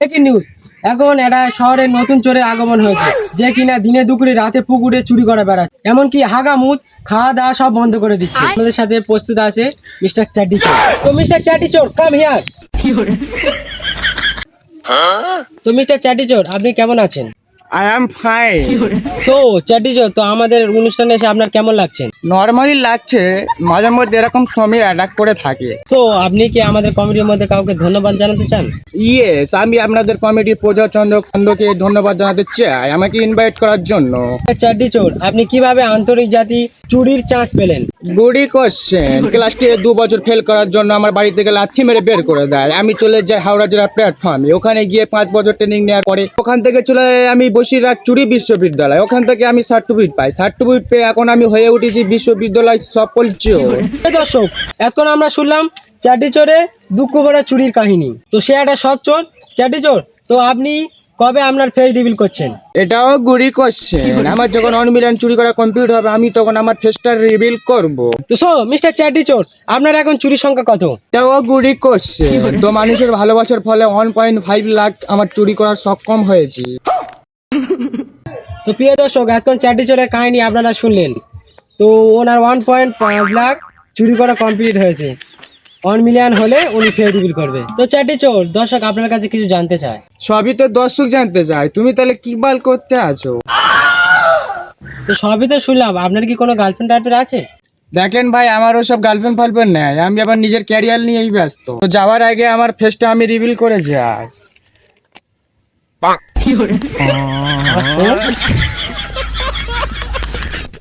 Breaking news এখন এটা শহরে নতুন চোরের আগমন হয়েছে যে কিনা দিনে দুপুরে রাতে পুকুরে চুরি করে বেড়াচ্ছে এমনকি হাগামুদ খাওয়া দাওয়া সব বন্ধ করে দিচ্ছে। আমাদের সাথে প্রস্তুত আছে মিস্টার চ্যাটি চোর। তো মিস্টার চাটি চোর কাম হিয়ার তো মিস্টার চ্যাটি চোর আপনি কেমন আছেন? আই এম ফাইন সো চ্যাটি তো আমাদের অনুষ্ঠানে এসে আপনার কেমন লাগছে? নর্মালি লাগছে মাঝে মধ্যে এরকম সময় অ্যাটাক করে থাকে। তো আপনি কি আমাদের কমিটির মধ্যে কাউকে ধন্যবাদ জানাতে চান? ইয়েস আমি আপনাদের কমিটির প্রজাচন্দ্র খন্দকে ধন্যবাদ জানাতে চাই আমাকে ইনভাইট করার জন্য। চ্যাটি চোর আপনি কীভাবে আন্তর্জাতিক চুরির চান্স পেলেন? গুডি কোশ্চেন ক্লাস টেনে দু বছর ফেল করার জন্য আমার বাড়ি থেকে লাথি মেরে বের করে দেয়। আমি চলে যাই হাওড়া জেলার প্ল্যাটফর্মে ওখানে গিয়ে পাঁচ বছর ট্রেনিং নেওয়ার পরে ওখান থেকে চলে আমি বসিরহাট চুরি বিশ্ববিদ্যালয়। ওখান থেকে আমি সার্টিফিকেট পাই। সার্টিফিকেট পেয়ে এখন আমি হয়ে উঠেছি বিশ্ববিদ্যালয় সফল চোর দর্শক এখন আমরা শুনলাম চ্যাটি চোরের দুঃখ ভরা চুরির কাহিনী। তো সে একটা সৎ চোর। চ্যাটি চোর তো আপনি কবে আপনার ফেস রিভিল করছেন? এটাও গুড়ি কোশ্চেন আমার যখন ওয়ান মিলিয়ন চুরি করা কমপ্লিট হবে আমি তখন আমার ফেসটা রিভিল করব। তো সো মিস্টার চ্যাটি চোর আপনার এখন চুরি সংখ্যা কত? এটাও গুড়ি কোশ্চেন তো মানুষের ভালোবাসার ফলে ওয়ান পয়েন্ট ফাইভ লাখ আমার চুরি করার সক্ষম হয়েছি। তো প্রিয় দর্শক এখন চ্যাটি চোরের কাহিনী আপনারা শুনলেন। তো ওনার ওয়ান পয়েন্ট পাঁচ লাখ চুরি করা কমপ্লিট হয়েছে। ওয়ান মিলিয়ন হলে উনি ফেস রিভিল করবে। তো চারটি চোর দর্শক আপনার কাছে কিছু জানতে চায়। সবই তো দর্শক জানতে চায়। তুমি তাহলে কি বাল করতে আছো? তো সবই তো শুনলাম। আপনার কি কোনো গার্লফ্রেন্ড টাইপের আছে? দেখেন ভাই আমার ওসব গার্লফ্রেন্ড ফার্লফ্রেন্ড নেই। আমি আবার নিজের ক্যারিয়ার নিয়েই ব্যস্ত। তো যাওয়ার আগে আমার ফেসটা আমি রিভিল করে যাই। 有人。